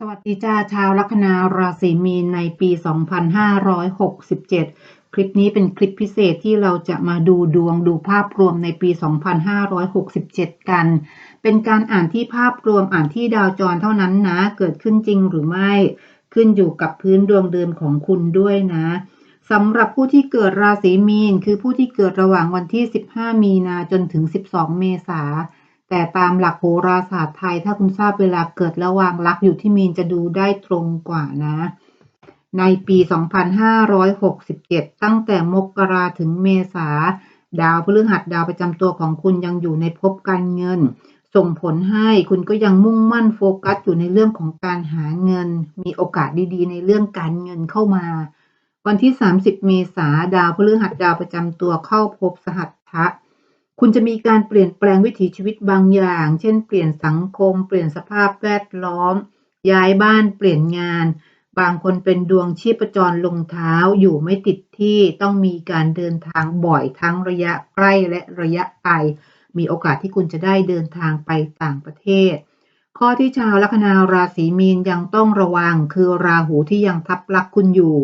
สวัสดีจ้าชาวลัคนาราศีมีนในปี 2567 คลิปนี้เป็นคลิปพิเศษที่เราจะมาดูดวงดูภาพรวมในปี 2567 กัน เป็นการอ่านที่ภาพรวมอ่านที่ดาวจรเท่านั้นนะ เกิดขึ้นจริงหรือไม่ ขึ้นอยู่กับพื้นดวงเดิมของคุณด้วยนะสำหรับผู้ที่เกิดราศีมีน คือผู้ที่เกิดระหว่างวันที่ 15 มีนาจนถึง 12 เมษายน แต่ตามหลักโหราศาสตร์ไทย ถ้าคุณทราบเวลาเกิดระหว่างลักอยู่ที่มีนจะดูได้ตรงกว่านะ ในปี 2567 ตั้งแต่มกราถึงเมษา ดาวพฤหัสดาวประจำตัวของคุณยังอยู่ในภพการเงิน ส่งผลให้คุณก็ยังมุ่งมั่นโฟกัสอยู่ในเรื่องของการหาเงิน มีโอกาสดีๆ ในเรื่องการเงินเข้ามา วันที่ 30 เมษาดาวพฤหัสดาวประจำตัวเข้าภพสหัสทะ คุณจะมีการเปลี่ยนแปลงวิถีชีวิตบางอย่าง เช่น เปลี่ยนสังคม เปลี่ยนสภาพแวดล้อม ย้ายบ้าน เปลี่ยนงาน บางคนเป็นดวงชีพจรลงเท้า อยู่ไม่ติดที่ ต้องมีการเดินทางบ่อยทั้งระยะใกล้และระยะไกล มีโอกาสที่คุณจะได้เดินทางไปต่างประเทศ ข้อที่ชาวลัคนาราศีมีนยังต้องระวัง คือราหูที่ยังทับลักคุณอยู่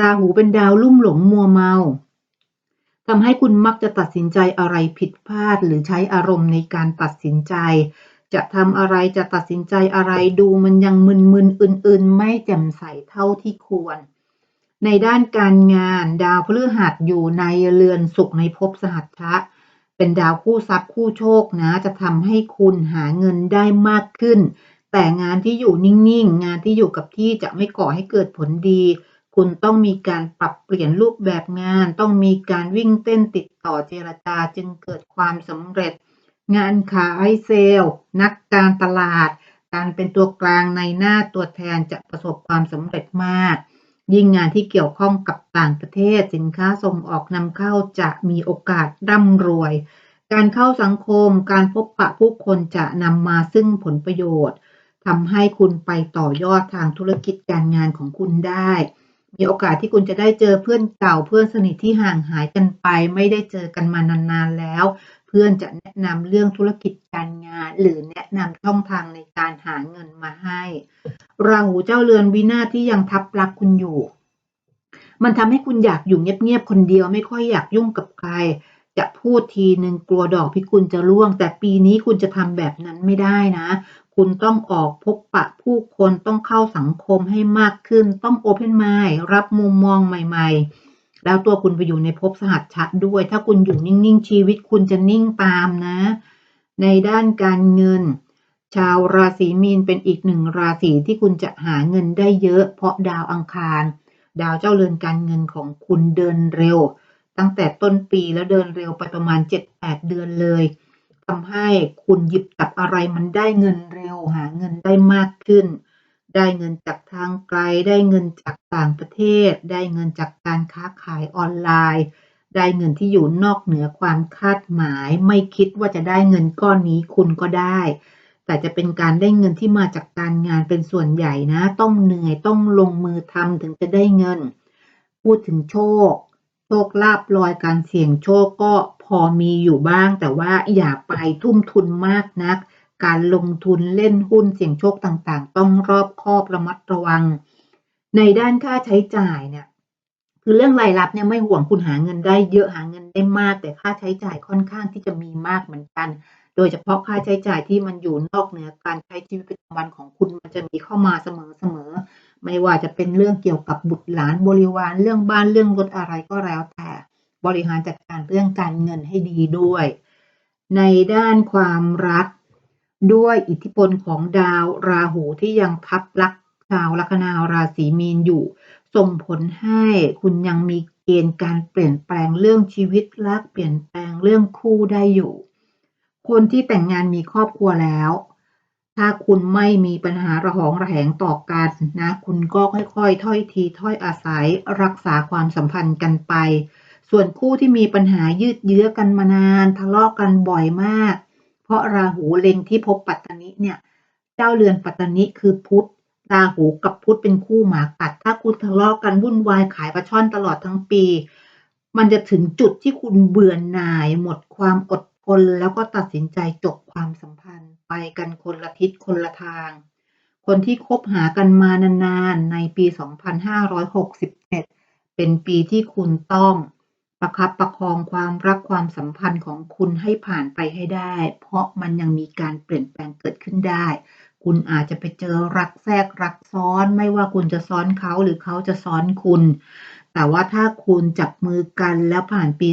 ราหูเป็นดาวลุ่มหลงมัวเมา ทำให้คุณมักจะตัดสินใจอะไรผิดพลาด หรือใช้อารมณ์ในการตัดสินใจ จะทำอะไรจะตัดสินใจอะไรดูมันยังมึนๆอื่น ๆ ไม่แจ่มใสเท่าที่ควร ในด้านการงานดาวพฤหัสอยู่ในเรือนสุขในภพสหัชชะเป็นดาวคู่ทรัพย์คู่โชคนะ จะทำให้คุณหาเงินได้มากขึ้น แต่งานที่อยู่นิ่งๆ งานที่อยู่กับที่จะไม่ก่อให้เกิดผลดี คุณต้องมีการปรับเปลี่ยนรูปแบบงาน ต้องมีการวิ่งเต้นติดต่อเจรจาจึงเกิดความสำเร็จ งานขายเซลล์ นักการตลาด การเป็นตัวกลางในหน้าตัวแทนจะประสบความสำเร็จมาก ยิ่งงานที่เกี่ยวข้องกับต่างประเทศสินค้าส่งออกนำเข้าจะมีโอกาสร่ำรวย การเข้าสังคม การพบปะผู้คนจะนำมาซึ่งผลประโยชน์ทำให้คุณไปต่อยอดทางธุรกิจการงานของคุณได้ มีโอกาสที่คุณจะได้เจอเพื่อนเก่าเพื่อนสนิทที่ห่างหายกันไป ไม่ได้เจอกันมานานๆแล้ว เพื่อนจะแนะนำเรื่องธุรกิจการงาน หรือแนะนำช่องทางในการหาเงินมาให้ราหูเจ้าเรือนวินาที่ยังทับรักคุณอยู่ มันทำให้คุณอยากอยู่เงียบๆคนเดียวไม่ค่อยอยากยุ่งกับใคร จะพูดทีหนึ่งกลัวดอกพิกุลจะร่วง แต่ปีนี้คุณจะทำแบบนั้นไม่ได้นะ คุณต้องออกพบปะผู้คนต้องเข้าสังคมให้มากขึ้น ต้องโอเพนไมล์รับมุมมองใหม่ ๆ แล้วตัวคุณไปอยู่ในภพสหัสชัดด้วย ถ้าคุณอยู่นิ่ง ๆ ชีวิตคุณจะนิ่งตามนะ ในด้านการเงิน ชาวราศีมีนเป็นอีกหนึ่งราศีที่คุณจะหาเงินได้เยอะ เพราะดาวอังคาร ดาวเจ้าเรือนการเงินของคุณเดินเร็ว ตั้งแต่ต้นปีแล้วเดินเร็วไปประมาณ 7-8 เดือนเลยำให้คุณหยิบจับอะไรมันได้เงินเร็วหาเงินได้มากขึ้น ได้เงินจากทางไกล ได้เงินจากต่างประเทศ ได้เงินจากการค้าขายออนไลน์ ได้เงินที่อยู่นอกเหนือความคาดหมาย ไม่คิดว่าจะได้เงินก้อนนี้คุณก็ได้ แต่จะเป็นการได้เงินที่มาจากการงานเป็นส่วนใหญ่นะ ต้องเหนื่อยต้องลงมือทำถึงจะได้เงิน พูดถึงโชค โชคลาภลอยการเสี่ยงโชคก็ อมีอยู่บ้าง แต่ว่าอย่าไปทุ่มทุนมากนัก การลงทุนเล่นหุ้นเสี่ยงโชคต่างๆ ต้องรอบคอบระมัดระวัง ในด้านค่าใช้จ่ายเนี่ยคือเรื่องรายรับเนี่ยไม่ห่วงคุณหาเงินได้เยอะหาเงินได้มาก แต่ค่าใช้จ่ายค่อนข้างที่จะมีมากเหมือนกัน โดยเฉพาะค่าใช้จ่ายที่มันอยู่นอกเหนือการใช้ชีวิตประจำวันของคุณมันจะมีเข้ามาเสมอๆไม่ว่าจะเป็นเรื่องเกี่ยวกับบุตรหลานบริวารเรื่องบ้านเรื่องรถอะไรก็แล้วแต่ บริหารจัดการเรื่องการเงินให้ดีด้วย ในด้านความรักด้วยอิทธิพลของดาวราหูที่ยังทับลักชาวลัคนาราศีมีนอยู่ ส่งผลให้คุณยังมีเกณฑ์การเปลี่ยนแปลงเรื่องชีวิตรักเปลี่ยนแปลงเรื่องคู่ได้อยู่ คนที่แต่งงานมีครอบครัวแล้ว ถ้าคุณไม่มีปัญหาระหองระแหงต่อกันนะ คุณก็ค่อยๆ ถ้อยทีถ้อยอาศัยรักษาความสัมพันธ์กันไป ส่วนคู่ที่มีปัญหายืดเยื้อกันมานานทะเลาะกันบ่อยมาก เพราะราหูเล็งที่พบปัตตนิเนี่ย เจ้าเรือนปัตตนิคือพุธราหูกับพุธเป็นคู่หมากัด ถ้าคุณทะเลาะกันวุ่นวายขายปลาช่อนตลอดทั้งปี มันจะถึงจุดที่คุณเบื่อหน่าย หมดความอดทนแล้วก็ตัดสินใจจบความสัมพันธ์ ไปกันคนละทิศคนละทาง คนที่คบหากันมานานๆในปี 2567 เป็นปีที่คุณต้อง ประคับประคองความรักความสัมพันธ์ของคุณให้ผ่านไปให้ได้ เพราะมันยังมีการเปลี่ยนแปลงเกิดขึ้นได้ คุณอาจจะไปเจอรักแทรกรักซ้อน ไม่ว่าคุณจะซ้อนเขาหรือเขาจะซ้อนคุณ แต่ว่าถ้าคุณจับมือกันแล้วผ่านปี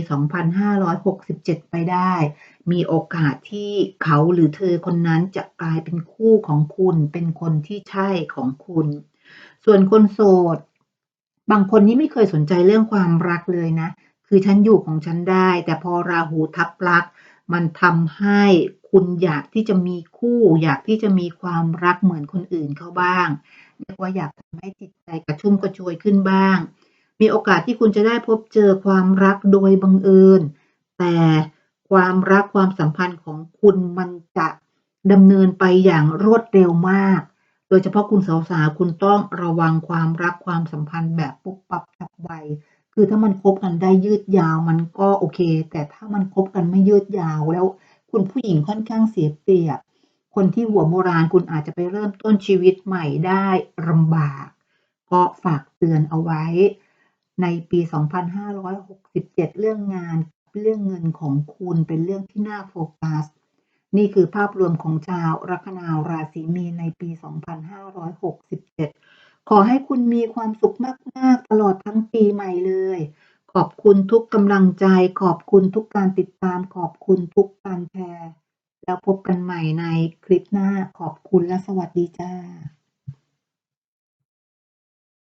2567 ไปได้ มีโอกาสที่เขาหรือเธอคนนั้นจะกลายเป็นคู่ของคุณ เป็นคนที่ใช่ของคุณ ส่วนคนโสด บางคนนี่ไม่เคยสนใจเรื่องความรักเลยนะ คือฉันอยู่ของฉันได้ แต่พอราหูทับลัก มันทำให้คุณอยากที่จะมีคู่ อยากที่จะมีความรักเหมือนคนอื่นเขาบ้างเรียกว่าอยากทำให้จิตใจกระชุ่มกระชวยขึ้นบ้าง มีโอกาสที่คุณจะได้พบเจอความรักโดยบังเอิญ แต่ความรักความสัมพันธ์ของคุณมันจะดำเนินไปอย่างรวดเร็วมาก โดยเฉพาะคุณสาวๆ คุณต้องระวังความรักความสัมพันธ์แบบปุ๊บปั๊บฉับไว คือถ้ามันคบกันได้ยืดยาวมันก็โอเค แต่ถ้ามันคบกันไม่ยืดยาวแล้วคุณผู้หญิงค่อนข้างเสียเปรียบ คนที่หัวโบราณคุณอาจจะไปเริ่มต้นชีวิตใหม่ได้ลำบาก ก็ฝากเตือนเอาไว้ ในปี 2567 เรื่องงานเรื่องเงินของคุณเป็นเรื่องที่น่าโฟกัส นี่คือภาพรวมของชาวลัคนาราศีมีนในปี 2567 ขอให้คุณมีความสุขมาก ๆ ตลอดทั้งปีใหม่เลย ขอบคุณทุกกำลังใจ ขอบคุณทุกการติดตาม ขอบคุณทุกการแชร์ แล้วพบกันใหม่ในคลิปหน้า ขอบคุณและสวัสดีจ้า